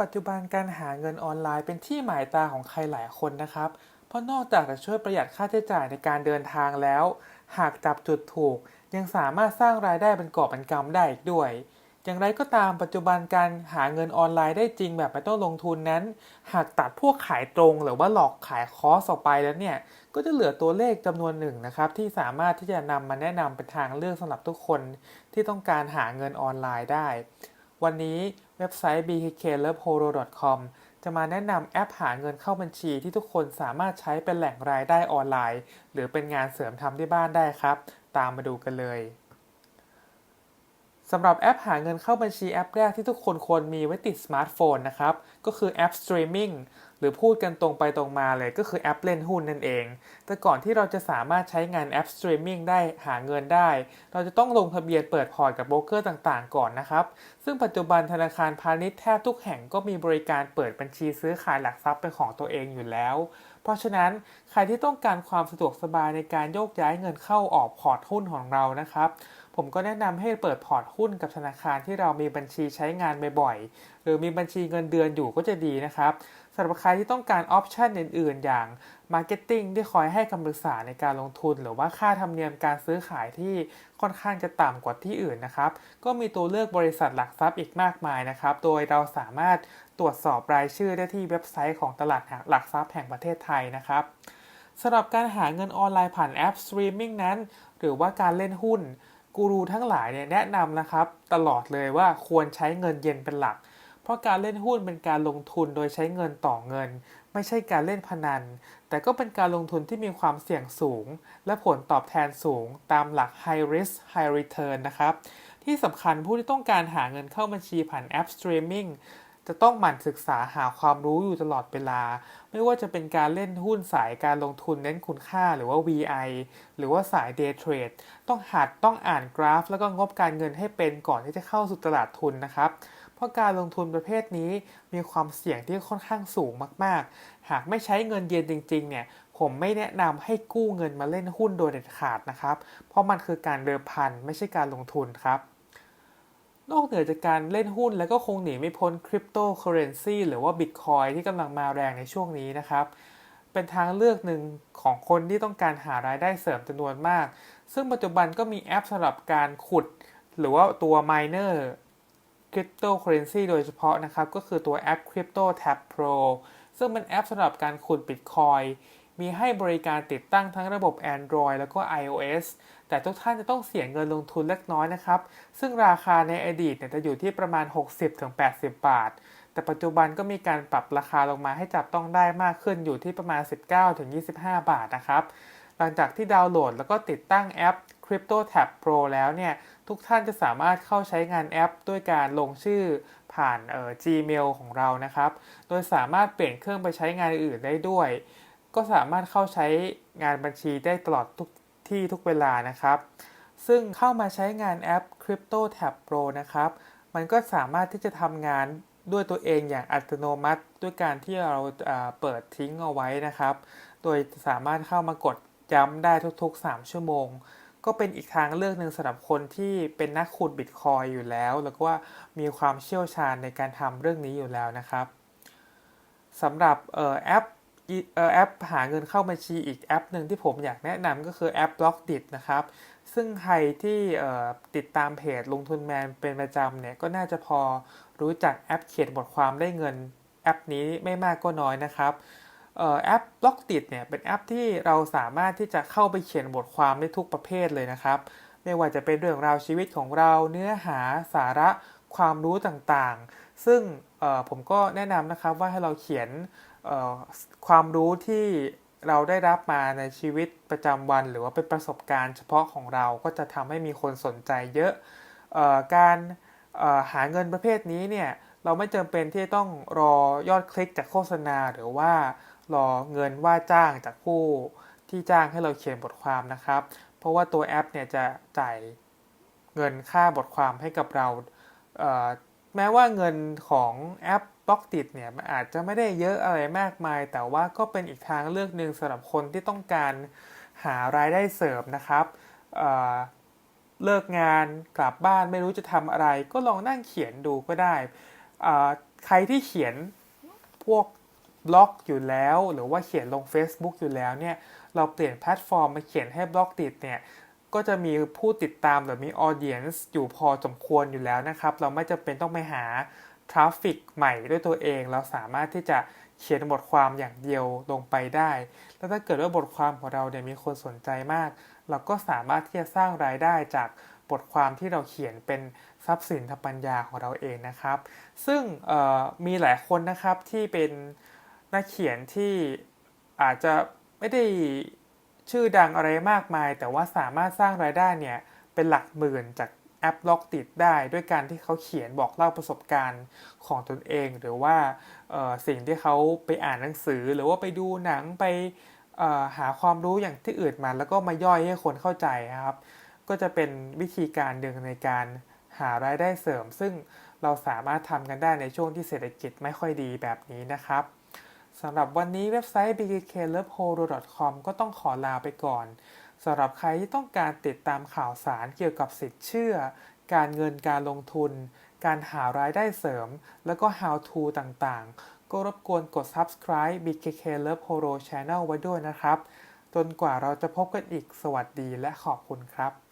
ปัจจุบันการหาเงินออนไลน์เป็นที่หมายตาของใครหลายคนนะครับ เพราะนอกจากจะช่วยประหยัดค่าใช้จ่ายในการเดินทางแล้ว หากจับจุดถูก ยังสามารถสร้างรายได้เป็นกอบเป็นกำได้อีกด้วย อย่างไรก็ตามปัจจุบันการหาเงินออนไลน์ได้จริงแบบไม่ต้องลงทุนนั้น หากตัดพวกขายตรงหรือว่าหลอกขายคอสออกไปแล้วเนี่ย ก็จะเหลือตัวเลขจำนวนหนึ่งนะครับที่สามารถที่จะนำมาแนะนำเป็นทางเลือกสำหรับทุกคนที่ต้องการหาเงินออนไลน์ได้ วันนี้เว็บไซต์ bkklovehoro.com จะมาแนะนำแอปหาเงินเข้าบัญชีที่ทุกคนสามารถใช้เป็นแหล่งรายได้ออนไลน์ หรือเป็นงานเสริมทำที่บ้านได้ครับ ตามมาดูกันเลย สำหรับแอปหาเงินเข้าบัญชีแอปแรกที่ทุกคนควรมีไว้ติดสมาร์ทโฟนนะครับ ก็คือแอป Streaming หรือพูดกันตรงไปตรงมาเลยก็คือแอปเล่นหุ้นนั่นเอง แต่ก่อนที่เราจะสามารถใช้งานแอป Streaming ได้หาเงินได้ เราจะต้องลงทะเบียนเปิดพอร์ตกับโบรกเกอร์ต่างๆ ก่อนนะครับ ซึ่งปัจจุบันธนาคารพาณิชย์แทบทุกแห่งก็มีบริการเปิดบัญชีซื้อขายหลักทรัพย์เป็นของตัวเองอยู่แล้ว เพราะฉะนั้นใครที่ต้องการความสะดวกสบายในการโยกย้ายเงินเข้าออกพอร์ตหุ้นของเรานะครับ ผมก็แนะนำให้เปิดพอร์ตหุ้นกับธนาคารที่เรามีบัญชีใช้งานบ่อยๆ หรือมีบัญชีเงินเดือนอยู่ก็จะดีนะครับสำหรับใครที่ต้องการออปชันอื่นๆ อย่าง Marketing ที่คอยให้คำปรึกษาในการลงทุน หรือว่าค่าธรรมเนียมการซื้อขายที่ค่อนข้างจะต่ำกว่าที่อื่นนะครับ ก็มีตัวเลือกบริษัทหลักทรัพย์อีกมากมายนะครับ โดยเราสามารถตรวจสอบรายชื่อได้ที่เว็บไซต์ของตลาดหลักทรัพย์แห่งประเทศไทยนะครับสำหรับการหาเงินออนไลน์ผ่านแอปสตรีมมิ่งนั้น หรือว่าการเล่นหุ้น กูรูทั้งหลายเนี่ยแนะนำนะครับตลอดเลยว่าควรใช้เงินเย็นเป็นหลัก เพราะการเล่นหุ้นเป็นการลงทุนโดยใช้เงินต่อเงิน ไม่ใช่การเล่นพนัน แต่ก็เป็นการลงทุนที่มีความเสี่ยงสูง และผลตอบแทนสูงตามหลัก high risk high return นะครับ ที่สำคัญผู้ที่ต้องการหาเงินเข้าบัญชีผ่านแอป streaming จะต้องหมั่นศึกษาหาความรู้อยู่ตลอดเวลา ไม่ว่าจะเป็นการเล่นหุ้นสายการลงทุนเน้นคุณค่าหรือว่า VI หรือว่าสาย Day Trade ต้องหัดต้องอ่านกราฟ แล้วก็งบการเงินให้เป็นก่อนที่จะเข้าสู่ตลาดทุนนะครับ เพราะการลงทุนประเภทนี้มีความเสี่ยงที่ค่อนข้างสูงมาก ๆ หากไม่ใช้เงินเย็นจริง ๆ เนี่ยผมไม่แนะนำให้กู้เงินมาเล่นหุ้นโดยเด็ดขาดนะครับ เพราะมันคือการเดิมพันไม่ใช่การลงทุนครับ นอกเหนือจากการเล่นหุ้นแล้วก็คงหนีไม่พ้นคริปโตเคอเรนซีหรือว่าบิตคอยที่กำลังมาแรงในช่วงนี้นะครับ เป็นทางเลือกหนึ่งของคนที่ต้องการหารายได้เสริมจำนวนมาก ซึ่งปัจจุบันก็มีแอปสำหรับการขุด หรือว่าตัว miner cryptocurrency โดยเฉพาะนะครับ ก็คือตัวแอป Crypto Tab Pro ซึ่งเป็นแอปสำหรับการขุด Bitcoin มีให้บริการติดตั้งทั้งระบบ Android แล้วก็ iOS แต่ทุกท่านจะต้องเสียเงินลงทุนเล็กน้อยนะครับ ซึ่งราคาในอดีตเนี่ยจะอยู่ที่ประมาณ 60-80 บาท แต่ปัจจุบันก็มีการปรับราคาลงมาให้จับต้องได้มากขึ้นอยู่ที่ประมาณ 19-25 บาทนะครับ หลังจากที่ดาวน์โหลดแล้วก็ติดตั้งแอป Crypto Tab Pro แล้วเนี่ย ทุกท่านจะสามารถเข้าใช้งานแอป ด้วยการลงชื่อผ่านเอ่อ Gmail ของเรานะครับ โดยสามารถเปลี่ยนเครื่องไปใช้งานอื่นได้ด้วย ก็สามารถเข้าใช้งานบัญชีได้ตลอดทุก ที่ทุกเวลานะครับ ซึ่งเข้ามาใช้งานแอป Crypto Tab Pro นะครับ มันก็สามารถที่จะทำงานด้วยตัวเองอย่างอัตโนมัติ ด้วยการที่เราเปิดทิ้งเอาไว้นะครับ โดยสามารถเข้ามากดย้ำได้ทุกๆ 3 ชั่วโมง ก็เป็นอีกทางเลือกหนึ่งสำหรับคนที่เป็นนักขุดบิตคอยอยู่แล้ว แล้วก็ว่ามีความเชี่ยวชาญในการทำเรื่องนี้อยู่แล้วนะครับสำหรับแอป แอปหาเงินเข้าบัญชีอีกแอปหนึ่งที่ผมอยากแนะนำก็คือแอป Blockdit นะครับ ซึ่งใครที่ติดตามเพจลงทุนแมนเป็นประจำเนี่ยก็น่าจะพอรู้จักแอปเขียนบทความได้เงินแอปนี้ไม่มากก็น้อยนะครับแอป Blockdit เนี่ยเป็นแอปที่เราสามารถที่จะเข้าไปเขียนบทความได้ทุกประเภทเลยนะครับ ไม่ว่าจะเป็นเรื่องราวชีวิตของเราเนื้อหาสาระความรู้ต่างๆ ซึ่งผมก็แนะนำนะครับว่าให้เราเขียน ความรู้ที่เราได้รับมาในชีวิตประจำวัน หรือว่าเป็นประสบการณ์เฉพาะของเราก็จะทำให้มีคนสนใจเยอะออการหาเงินประเภทนี้เนี่ยเราไม่จำเป็นที่ต้องรอยอดคลิกจากโฆษณา หรือว่ารอเงินว่าจ้างจากผู้ที่จ้างให้เราเขียนบทความนะครับ เพราะว่าตัวแอปเนี่ยจะจ่ายเงินค่าบทความให้กับเรา แม้ว่าเงินของแอปบล็อกติดเนี่ยมันอาจจะไม่ได้เยอะอะไรมากมาย แต่ว่าก็เป็นอีกทางเลือกหนึ่งสำหรับคนที่ต้องการหารายได้เสริมนะครับเเลิกงานกลับบ้านไม่รู้จะทำอะไร ก็ลองนั่งเขียนดูก็ได้ ใครที่เขียนพวกบล็อกอยู่แล้ว หรือว่าเขียนลง Facebook อยู่แล้วเนี่ยเราเปลี่ยนแพลตฟอร์มมาเขียนให้บล็อกติดเนี่ย ก็จะมีผู้ติดตามหรือมีออเดียนส์อยู่พอสมควรอยู่แล้วนะครับ เราไม่จำเป็นต้องไปหาทราฟฟิกใหม่ด้วยตัวเอง เราสามารถที่จะเขียนบทความอย่างเดียวลงไปได้ แล้วถ้าเกิดว่าบทความของเราเนี่ยมีคนสนใจมาก เราก็สามารถที่จะสร้างรายได้จากบทความที่เราเขียนเป็นทรัพย์สินทางปัญญาของเราเองนะครับ ซึ่งมีหลายคนนะครับที่เป็นนักเขียนที่อาจจะไม่ได้ ชื่อดังอะไรมากมาย แต่ว่าสามารถสร้างรายได้เนี่ยเป็นหลักหมื่นจากแอปล็อกติดได้ด้วยการที่เขาเขียนบอกเล่าประสบการณ์ของตนเอง หรือว่าสิ่งที่เขาไปอ่านหนังสือ หรือว่าไปดูหนังไปหาความรู้อย่างที่อื่นมา แล้วก็มาย่อยให้คนเข้าใจครับ ก็จะเป็นวิธีการหนึ่งในการหารายได้เสริม ซึ่งเราสามารถทำกันได้ในช่วงที่เศรษฐกิจไม่ค่อยดีแบบนี้นะครับ สำหรับวันนี้เว็บไซต์ bkklabhoro.com ก็ต้องขอลาไปก่อนสำหรับใครที่ต้องการติดตามข่าวสารเกี่ยวกับสิทธิเชื่อ การเงินการลงทุน การหารายได้เสริม แล้วก็ how to ต่างๆ ก็รบกวนกด subscribe BKK Love Horo Channel ไว้ด้วยนะครับ จนกว่าเราจะพบกันอีกสวัสดีและขอบคุณครับ